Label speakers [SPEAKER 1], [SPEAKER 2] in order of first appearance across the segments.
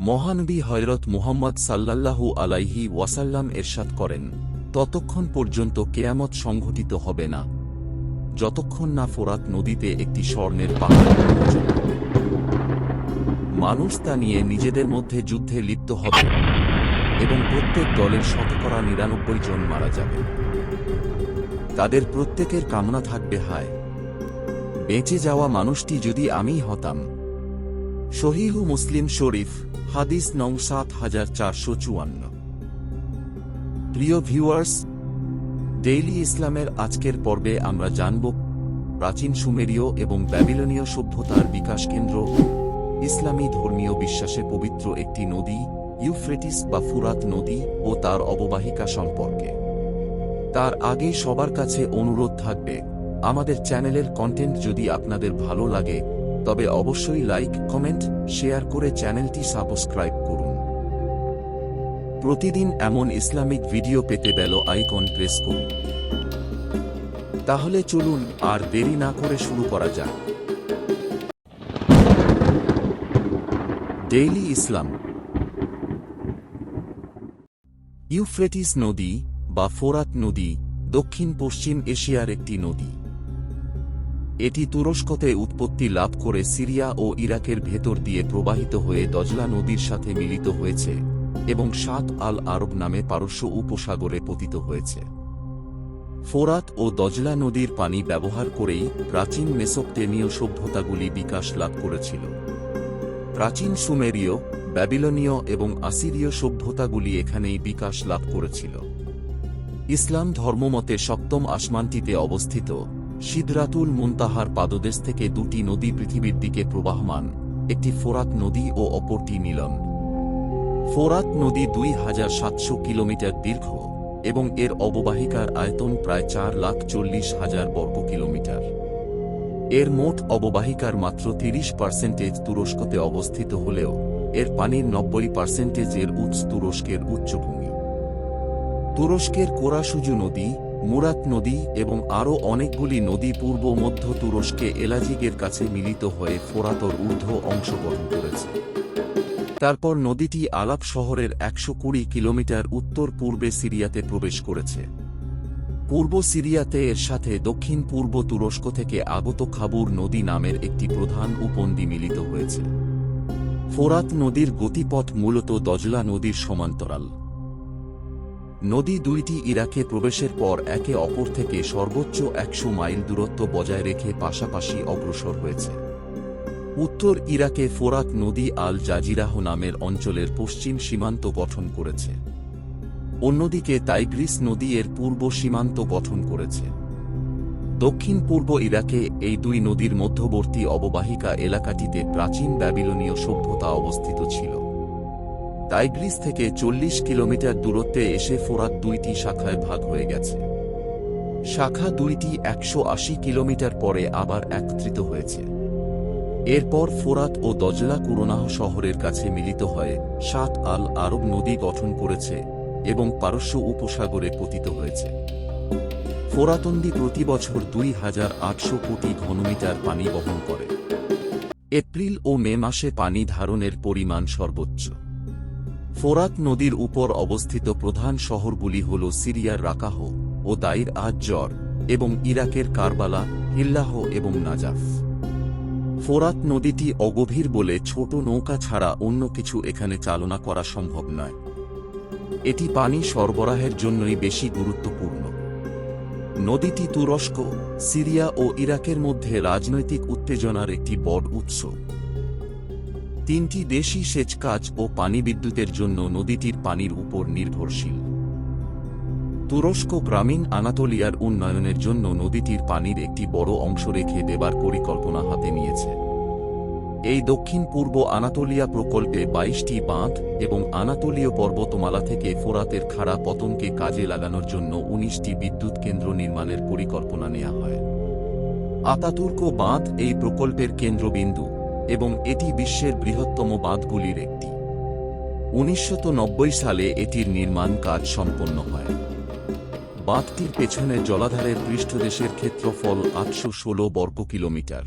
[SPEAKER 1] মহানবী হয়রত মুহাম্মদ সাল্লাল্লাহু আলাইহি ওয়াসাল্লাম এরশাদ করেন, ততক্ষণ পর্যন্ত কেয়ামত সংঘটিত হবে না। যতক্ষণ না ফোরাত নদীতে একটি স্বর্ণের পাহাড় মানুষ তা নিয়ে নিজেদের মধ্যে যুদ্ধে লিপ্ত হবে এবং প্রত্যেক দলের শতকরা নিরানব্বই জন মারা যাবে। তাদের প্রত্যেকের কামনা থাকবে হায়। বেঁচে যাওয়া মানুষটি যদি আমিই হতাম শহীহু মুসলিম শরীফ, হাদিস নং সাত হাজার চারশো চুয়ান্ন। প্রিয় ভিউয়ার্স, ডেইলি ইসলামের আজকের পর্বে আমরা জানব প্রাচীন সুমেরীয় এবং ব্যাবিলনীয় সভ্যতার বিকাশ কেন্দ্র, ইসলামী ধর্মীয় বিশ্বাসে পবিত্র একটি নদী, ইউফ্রেটিস বা ফুরাত নদী ও তার অববাহিকা সম্পর্কে। তার আগে সবার কাছে অনুরোধ থাকবে, আমাদের চ্যানেলের কন্টেন্ট যদি আপনাদের ভালো লাগে তবে অবশ্যই লাইক, কমেন্ট, শেয়ার করে চ্যানেলটি সাবস্ক্রাইব করুন। প্রতিদিন এমন ইসলামিক ভিডিও পেতে বেল আইকন প্রেস করুন। তাহলে চলুন আর দেরি না করে শুরু করা যাক। ডেইলি ইসলাম। ইউফ্রেটিস নদী বা ফোরাত নদী দক্ষিণ পশ্চিম এশিয়ার একটি নদী। এটি তুরস্কতে উৎপত্তি লাভ করে সিরিয়া ও ইরাকের ভেতর দিয়ে প্রবাহিত হয়ে দজলা নদীর সাথে মিলিত হয়েছে এবং সাত আল আরব নামে পারস্য উপসাগরে পতিত হয়েছে। ফোরাত ও দজলা নদীর পানি ব্যবহার করেই প্রাচীন মেসোপটেমীয় সভ্যতাগুলি বিকাশ লাভ করেছিল। প্রাচীন সুমেরীয়, ব্যাবিলনীয় এবং আসিরীয় সভ্যতাগুলি এখানেই বিকাশ লাভ করেছিল। ইসলাম ধর্মমতে সপ্তম আসমানটিতে অবস্থিত সিদরাতুল মুনতাহার পাদদেশ থেকে দুটি নদী পৃথিবীর দিকে প্রবাহমান, একটি ফোরাত নদী ও অপরটি নীলম ফোরাত নদী দুই হাজার সাতশো কিলোমিটার দীর্ঘ এবং এর অববাহিকার আয়তন প্রায় চার লাখ চল্লিশ হাজার বর্গ কিলোমিটার। এর মোট অববাহিকার মাত্র তিরিশ পার্সেন্টেজ তুরস্কতে অবস্থিত হলেও, এর পানির নব্বই পার্সেন্টেজের উৎস তুরস্কের উচ্চভূমি। তুরস্কের কোরাসুজু নদী মুরাত নদী এবং আরও অনেকগুলি নদী পূর্ব মধ্য তুরস্কে এলাজিগের কাছে মিলিত হয়ে ফোরাতর ঊর্ধ্ব অংশ গঠন করেছে। তারপর নদীটি আলাপ শহরের একশো কুড়ি কিলোমিটার উত্তর পূর্বে সিরিয়াতে প্রবেশ করেছে। পূর্ব সিরিয়াতে এর সাথে দক্ষিণ পূর্ব তুরস্ক থেকে আগত খাবুর নদী নামের একটি প্রধান উপনদী মিলিত হয়েছে। ফোরাত নদীর গতিপথ মূলত দজলা নদীর সমান্তরাল। নদী দুইটি ইরাকে প্রবেশের পর একে অপর থেকে সর্বোচ্চ একশো মাইল দূরত্ব বজায় রেখে পাশাপাশি অগ্রসর হয়েছে। উত্তর ইরাকে ফোরাত নদী আল জাজিরাহ নামের অঞ্চলের পশ্চিম সীমান্ত গঠন করেছে। অন্যদিকে তাইগ্রিস নদী এর পূর্ব সীমান্ত গঠন করেছে। দক্ষিণ পূর্ব ইরাকে এই দুই নদীর মধ্যবর্তী অববাহিকা এলাকাটিতে প্রাচীন ব্যাবিলনীয় সভ্যতা অবস্থিত ছিল। টাইগ্রিস থেকে চল্লিশ কিলোমিটার দূরত্বে এসে ফোরাত দুইটি শাখায় ভাগ হয়ে গেছে। শাখা দুইটি একশো আশি কিলোমিটার পরে আবার একত্রিত হয়েছে। এরপর ফোরাত ও দজলা কুরোনাহ শহরের কাছে মিলিত হয়ে সাত আল আরব নদী গঠন করেছে এবং পারস্য উপসাগরে পতিত হয়েছে। ফোরাতন্দি প্রতি বছর দুই হাজার আটশো কোটি ঘনমিটার পানি বহন করে। এপ্রিল ও মে মাসে পানি ধারণের পরিমাণ সর্বোচ্চ। ফোরাত নদীর উপর অবস্থিত প্রধান শহরগুলি হল সিরিয়ার রাকাহ ও দাইর আজ জর এবং ইরাকের কারবালা, হিল্লাহ এবং নাজাফ। ফোরাত নদীটি অগভীর বলে ছোট নৌকা ছাড়া অন্য কিছু এখানে চালনা করা সম্ভব নয়। এটি পানি সরবরাহের জন্যই বেশি গুরুত্বপূর্ণ। নদীটি তুরস্ক, সিরিয়া ও ইরাকের মধ্যে রাজনৈতিক উত্তেজনার একটি বড় উৎস। তিনটি দেশই সেচ কাজ ও পানি বিদ্যুতের জন্য নদীটির পানির উপর নির্ভরশীল। তুরস্ক গ্রামীণ আনাতোলিয়ার উন্নয়নের জন্য নদীটির পানির একটি বড় অংশ রেখে দেবার পরিকল্পনা হাতে নিয়েছে। এই দক্ষিণ পূর্ব আনাতোলিয়া প্রকল্পে বাইশটি বাঁধ এবং আনাতোলীয় পর্বতমালা থেকে ফোরাতের খাড়া পতনকে কাজে লাগানোর জন্য উনিশটি বিদ্যুৎ কেন্দ্র নির্মাণের পরিকল্পনা নেওয়া হয়। আতাতুর্ক বাঁধ এই প্রকল্পের কেন্দ্রবিন্দু। এবং এটি বিশ্বের বৃহত্তম বাঁধগুলির একটি। উনিশশো সালে এটির নির্মাণ কাজ সম্পন্ন হয়। বাঁধটির পেছনে জলাধারের পৃষ্ঠদেশের ক্ষেত্রফল আটশো ষোলো বর্গ কিলোমিটার।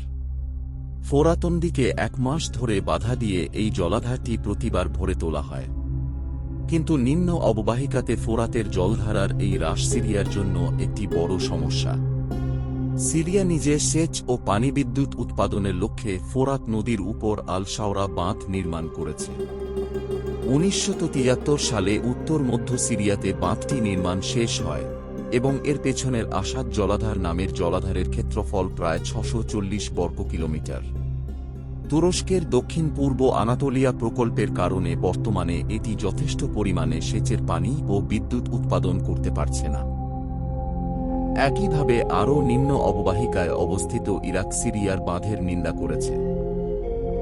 [SPEAKER 1] ফোরাতন্দিকে এক মাস ধরে বাধা দিয়ে এই জলাধারটি প্রতিবার ভরে তোলা হয়। কিন্তু নিম্ন অববাহিকাতে ফোরাতের জলধারার এই হ্রাস সিরিয়ার জন্য একটি বড় সমস্যা। সিরিয়া নিজে সেচ ও পানি বিদ্যুৎ উৎপাদনের লক্ষ্যে ফোরাত নদীর উপর আল শাওরা বাঁধ নির্মাণ করেছে। উনিশশো সালে উত্তর মধ্য সিরিয়াতে বাঁধটি নির্মাণ শেষ হয় এবং এর পেছনের আসাদ জলাধার নামের জলাধারের ক্ষেত্রফল প্রায় ছশো চল্লিশ বর্গ কিলোমিটার। তুরস্কের দক্ষিণ পূর্ব আনাতোলিয়া প্রকল্পের কারণে বর্তমানে এটি যথেষ্ট পরিমাণে সেচের পানি ও বিদ্যুৎ উৎপাদন করতে পারছে না। একইভাবে আরও নিম্ন অববাহিকায় অবস্থিত ইরাক সিরিয়ার বাঁধের নিন্দা করেছে।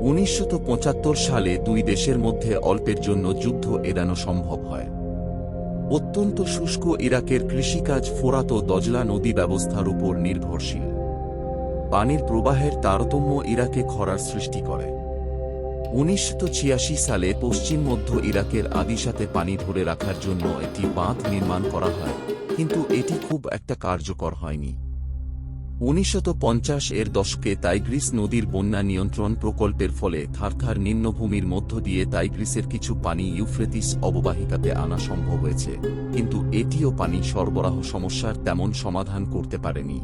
[SPEAKER 1] উনিশশো পঁচাত্তর সালে দুই দেশের মধ্যে অল্পের জন্য যুদ্ধ এড়ানো সম্ভব হয়। অত্যন্ত শুষ্ক ইরাকের কৃষিকাজ ফোরাত দজলা নদী ব্যবস্থার উপর নির্ভরশীল। পানির প্রবাহের তারতম্য ইরাকে খরার সৃষ্টি করে। উনিশশো ছিয়াশি সালে পশ্চিম মধ্য ইরাকের আদিসাতে পানি ধরে রাখার জন্য একটি বাঁধ নির্মাণ করা হয়। কিন্তু এটি খুব একটা কার্যকর হয়নি। উনিশশো এর দশকে তাইগ্রিস নদীর বন্যা নিয়ন্ত্রণ প্রকল্পের ফলে থারথার নিম্নভূমির মধ্য দিয়ে তাইগ্রিসের কিছু পানি ইউফ্রেতিস অববাহিকাতে আনা সম্ভব হয়েছে, কিন্তু এটিও পানি সরবরাহ সমস্যার তেমন সমাধান করতে পারেনি।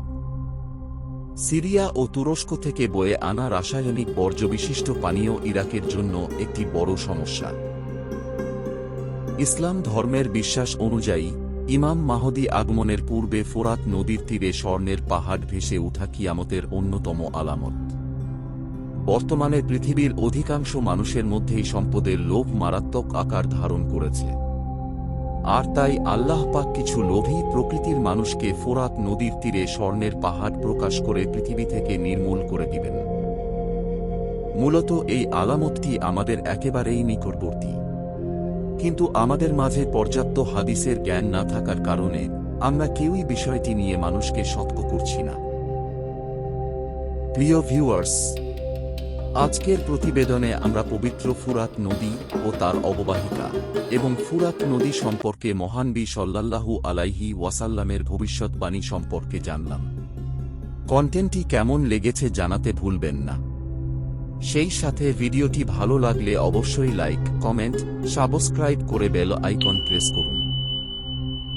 [SPEAKER 1] সিরিয়া ও তুরস্ক থেকে বয়ে আনা রাসায়নিক বর্জ্যবিশিষ্ট পানীয় ইরাকের জন্য একটি বড় সমস্যা। ইসলাম ধর্মের বিশ্বাস অনুযায়ী ইমাম মাহদি আগমনের পূর্বে ফোরাত নদীর তীরে স্বর্ণের পাহাড় ভেসে ওঠা কিয়ামতের অন্যতম আলামত। বর্তমানে পৃথিবীর অধিকাংশ মানুষের মধ্যেই সম্পদের লোভ মারাত্মক আকার ধারণ করেছে। আর তাই আল্লাহ পাক কিছু লোভী প্রকৃতির মানুষকে ফোরাত নদীর তীরে স্বর্ণের পাহাড় প্রকাশ করে পৃথিবী থেকে নির্মূল করে দিবেন। মূলত এই আলামতটি আমাদের একেবারেই নিকটবর্তী। কিন্তু আমাদের মাঝে পর্যাপ্ত হাদিসের জ্ঞান না থাকার কারণে আমরা কেউই বিষয়টি নিয়ে মানুষকে সতর্ক করছি না। প্রিয় ভিউয়ার্স আজকের প্রতিবেদনে আমরা পবিত্র ফুরাত নদী ও তার অববাহিকা এবং ফুরাত নদী সম্পর্কে মহান বি সল্লাল্লাহু আলাইহি ওয়াসাল্লামের ভবিষ্যৎবাণী সম্পর্কে জানলাম। কন্টেন্টটি কেমন লেগেছে জানাতে ভুলবেন না। সেই সাথে ভিডিওটি ভালো লাগলে অবশ্যই লাইক, কমেন্ট, সাবস্ক্রাইব করে বেল আইকন প্রেস করুন।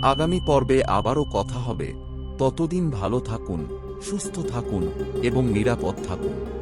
[SPEAKER 1] আগামী পর্বে আবারও কথা হবে। ততদিন ভালো থাকুন, সুস্থ থাকুন এবং নিরাপদ থাকুন।